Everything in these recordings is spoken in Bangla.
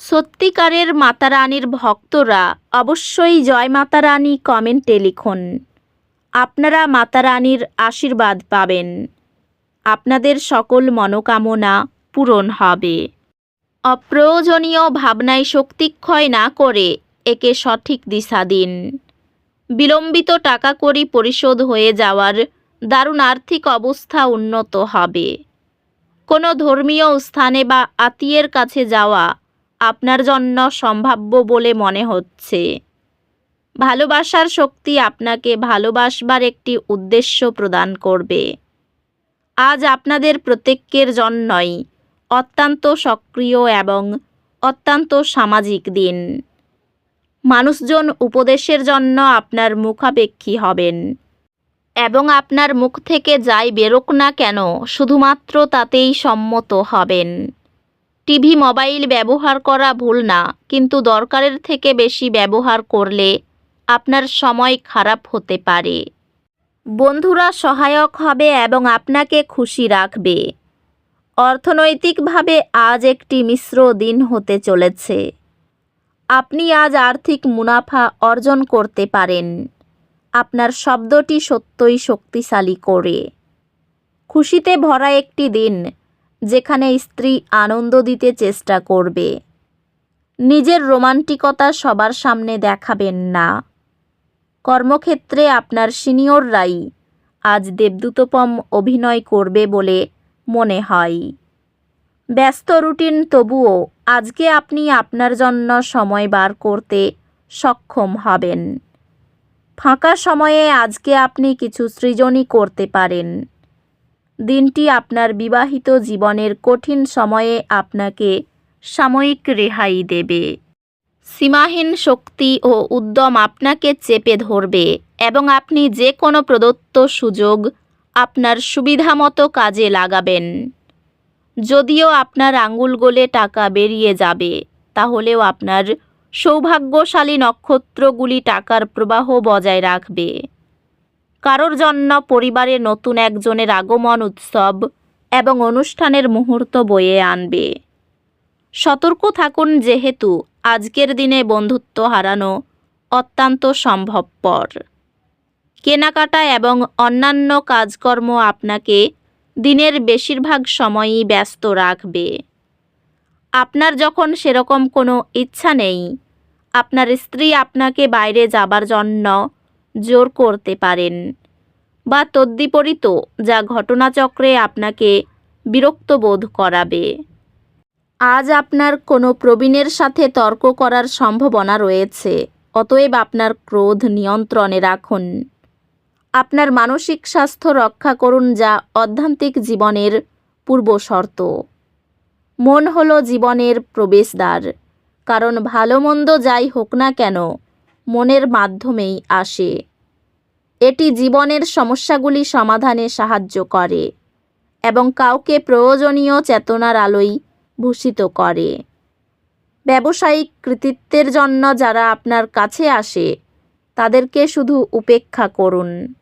সত্যিকারের মাতারানীর ভক্তরা অবশ্যই জয় মাতারানী কমেন্টে লিখুন। আপনারা মাতারানীর আশীর্বাদ পাবেন। আপনাদের সকল মনোকামনা পূরণ হবে। অপ্রয়োজনীয় ভাবনায় শক্তিক্ষয় না করে একে সঠিক দিশা দিন। বিলম্বিত টাকা করি পরিশোধ হয়ে যাওয়ার দারুণ আর্থিক অবস্থা উন্নত হবে। কোনো ধর্মীয় স্থানে বা আত্মীয়ের কাছে যাওয়া আপনার জন্য সম্ভাব্য বলে মনে হচ্ছে। ভালোবাসার শক্তি আপনাকে ভালোবাসবার একটি উদ্দেশ্য প্রদান করবে। আজ আপনাদের প্রত্যেকের জন্যই অত্যন্ত সক্রিয় এবং অত্যন্ত সামাজিক দিন। মানুষজন উপদেশের জন্য আপনার মুখাপেক্ষী হবেন এবং আপনার মুখ থেকে যাই বেরোক না কেন, শুধুমাত্র তাতেই সম্মত হবেন। টিভি মোবাইল ব্যবহার করা ভুল না, কিন্তু দরকারের থেকে বেশি ব্যবহার করলে আপনার সময় খারাপ হতে পারে। বন্ধুরা সহায়ক হবে এবং আপনাকে খুশি রাখবে। অর্থনৈতিকভাবে আজ একটি মিশ্র দিন হতে চলেছে। আপনি আজ আর্থিক মুনাফা অর্জন করতে পারেন। আপনার শব্দটি সত্যই শক্তিশালী করে। খুশিতে ভরা একটি দিন যেখানে স্ত্রী আনন্দ দিতে চেষ্টা করবে। নিজের রোমান্টিকতা সবার সামনে দেখাবেন না। কর্মক্ষেত্রে আপনার সিনিয়ররাই আজ দেবদূতপম অভিনয় করবে বলে মনে হয়। ব্যস্ত রুটিন তবুও আজকে আপনি আপনার জন্য সময় বার করতে সক্ষম হবেন। ফাঁকা সময়ে আজকে আপনি কিছু সৃজনই করতে পারেন। দিনটি আপনার বিবাহিত জীবনের কঠিন সময়ে আপনাকে সাময়িক রেহাই দেবে। সীমাহীন শক্তি ও উদ্যম আপনাকে চেপে ধরবে এবং আপনি যে কোনো প্রদত্ত সুযোগ আপনার সুবিধামতো কাজে লাগাবেন। যদিও আপনার আঙ্গুল গোলে টাকা বেরিয়ে যাবে, তাহলেও আপনার সৌভাগ্যশালী নক্ষত্রগুলি টাকার প্রবাহ বজায় রাখবে। কারোর জন্য পরিবারে নতুন একজনের আগমন, উৎসব এবং অনুষ্ঠানের মুহূর্ত বয়ে আনবে। সতর্ক থাকুন যেহেতু আজকের দিনে বন্ধুত্ব হারানো অত্যন্ত সম্ভবপর। কেনাকাটা এবং অন্যান্য কাজকর্ম আপনাকে দিনের বেশিরভাগ সময়ই ব্যস্ত রাখবে। আপনার যখন সেরকম কোনো ইচ্ছা নেই, আপনার স্ত্রী আপনাকে বাইরে যাবার জন্য জোর করতে পারেন। বা তদ্বিপরীত যা ঘটনাচক্রে আপনাকে বিরক্ত বোধ করাবে। আজ আপনার কোনো প্রবীণের সাথে তর্ক করার সম্ভাবনা রয়েছে, অতএব আপনার ক্রোধ নিয়ন্ত্রণে রাখুন। আপনার মানসিক স্বাস্থ্য রক্ষা করুন যা অধ্যান্তিক জীবনের পূর্বশর্ত। মন হলো জীবনের প্রবেশদ্বার, কারণ ভালো মন্দ যাই হোক না কেন মনের মাধ্যমেই আসে। এটি জীবনের সমস্যাগুলি সমাধানে সাহায্য করে এবং কাউকে প্রয়োজনীয় চেতনার আলোয় ভূষিত করে। ব্যবসায়িক কৃতিত্বের জন্য যারা আপনার কাছে আসে, তাদেরকে শুধু উপেক্ষা করুন।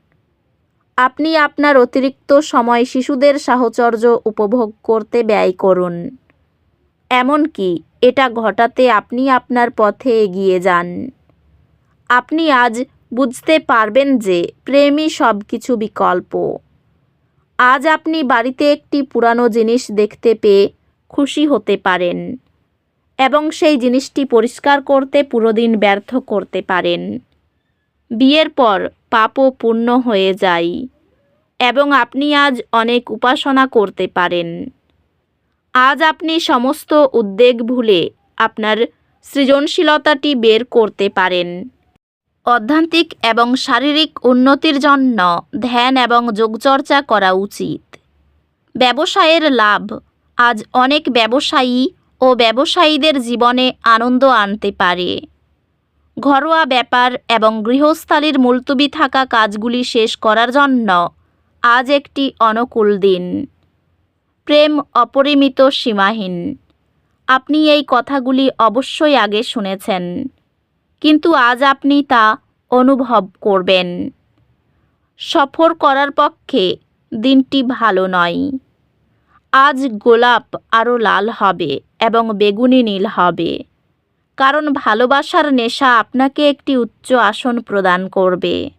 আপনি আপনার অতিরিক্ত সময় শিশুদের সাহচর্য উপভোগ করতে ব্যয় করুন। এমনকি এটা ঘটাতে আপনি আপনার পথে এগিয়ে যান। আপনি আজ বুঝতে পারবেন যে প্রেমই সব কিছু বিকল্প। আজ আপনি বাড়িতে একটি পুরানো জিনিস দেখতে পেয়ে খুশি হতে পারেন এবং সেই জিনিসটি পরিষ্কার করতে পুরো দিন ব্যর্থ করতে পারেন। বিয়ের পর পাপও পূর্ণ হয়ে যায় এবং আপনি আজ অনেক উপাসনা করতে পারেন। আজ আপনি সমস্ত উদ্বেগ ভুলে আপনার সৃজনশীলতাটি বের করতে পারেন। অধ্যান্তিক এবং শারীরিক উন্নতির জন্য ধ্যান এবং যোগচর্চা করা উচিত। ব্যবসায়ের লাভ। আজ অনেক ব্যবসায়ী ও ব্যবসায়ীদের জীবনে আনন্দ আনতে পারে। ঘরোয়া ব্যাপার এবং গৃহস্থালির মুলতুবি থাকা কাজগুলি শেষ করার জন্য আজ একটি অনুকূল দিন। প্রেম অপরিমিত সীমাহীন। আপনি এই কথাগুলি অবশ্যই আগে শুনেছেন। কিন্তু আজ আপনি তা অনুভব করবেন। সফর করার পক্ষে দিনটি ভালো নয়। আজ গোলাপ আরও লাল হবে এবং বেগুনি নীল হবে। কারণ ভালোবাসার নেশা আপনাকে একটি উচ্চ আসন প্রদান করবে।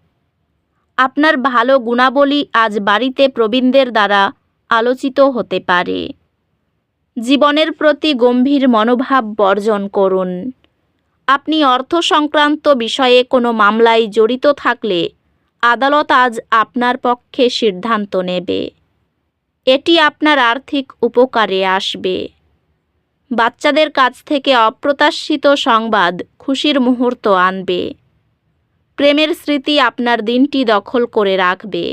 আপনার ভালো গুণাবলী আজ বাড়িতে প্রবীণদের দ্বারা আলোচিত হতে পারে। জীবনের প্রতি গম্ভীর মনোভাব বর্জন করুন। আপনি অর্থ সংক্রান্ত বিষয়ে কোনো মামলায় জড়িত থাকলে আদালত আজ আপনার পক্ষে সিদ্ধান্ত নেবে। এটি আপনার আর্থিক উপকারে আসবে। বাচ্চাদের কাছ থেকে অপ্রত্যাশিত সংবাদ খুশির মুহূর্ত আনবে। প্রেমের স্মৃতি আপনার দিনটি দখল করে রাখবে।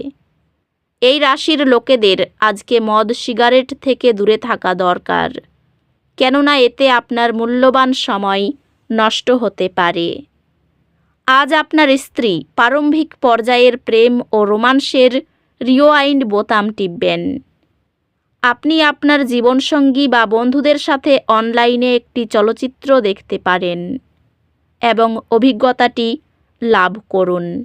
এই রাশির লোকেদের আজকে মদ, সিগারেট থেকে দূরে থাকা দরকার। কেননা এতে আপনার মূল্যবান সময় নষ্ট হতে পারে। আজ আপনার স্ত্রী প্রারম্ভিক পর্যায়ের প্রেম ও রোমান্সের রিওয়াইন্ড বোতাম টিপবেন। আপনি আপনার জীবনসঙ্গী বা বন্ধুদের সাথে অনলাইনে একটি চলচ্চিত্র দেখতে পারেন এবং অভিজ্ঞতাটি লাভ করুন।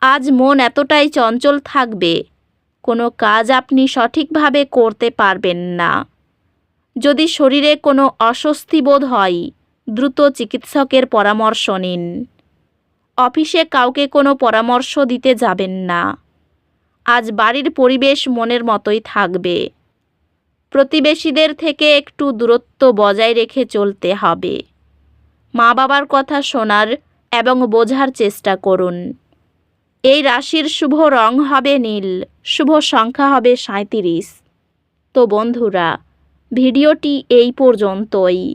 আজ মন এতটাই চঞ্চল থাকবে, কোনো কাজ আপনি সঠিকভাবে করতে পারবেন না। যদি শরীরে কোনো অস্বস্তি বোধ হয় দ্রুত চিকিৎসকের পরামর্শ নিন। অফিসে কাউকে কোনো পরামর্শ দিতে যাবেন না। আজ বাড়ির পরিবেশ মনের মতোই থাকবে। প্রতিবেশীদের থেকে একটু দূরত্ব বজায় রেখে চলতে হবে। মা বাবার কথা শোনার এবং বোঝার চেষ্টা করুন। এই রাশির শুভ রং হবে নীল, শুভ সংখ্যা হবে সাঁত্রিশ তো বন্ধুরা, ভিডিওটি এই পর্যন্তই।